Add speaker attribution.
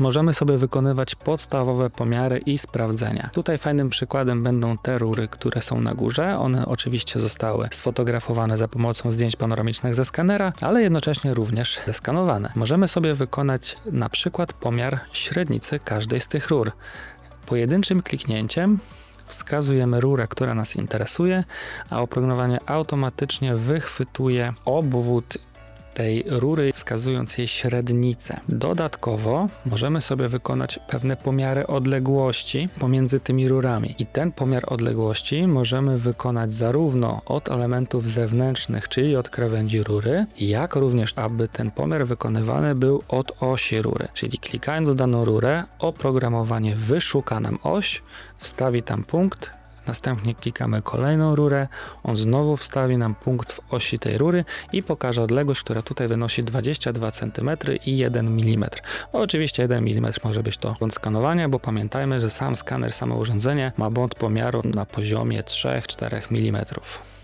Speaker 1: Możemy sobie wykonywać podstawowe pomiary i sprawdzenia. Tutaj fajnym przykładem będą te rury, które są na górze. One oczywiście zostały sfotografowane za pomocą zdjęć panoramicznych ze skanera, ale jednocześnie również zeskanowane. Możemy sobie wykonać na przykład pomiar średnicy każdej z tych rur. Pojedynczym kliknięciem wskazujemy rurę, która nas interesuje, a oprogramowanie automatycznie wychwytuje obwód tej rury, wskazując jej średnicę. Dodatkowo możemy sobie wykonać pewne pomiary odległości pomiędzy tymi rurami. I ten pomiar odległości możemy wykonać zarówno od elementów zewnętrznych, czyli od krawędzi rury, jak również, aby ten pomiar wykonywany był od osi rury. Czyli klikając w daną rurę, oprogramowanie wyszuka nam oś, wstawi tam punkt, Następnie klikamy kolejną rurę, on znowu wstawi nam punkt w osi tej rury i pokaże odległość, która tutaj wynosi 22 cm i 1 mm. Oczywiście 1 mm może być to błąd skanowania, bo pamiętajmy, że sam skaner, samo urządzenie ma błąd pomiaru na poziomie 3-4 mm.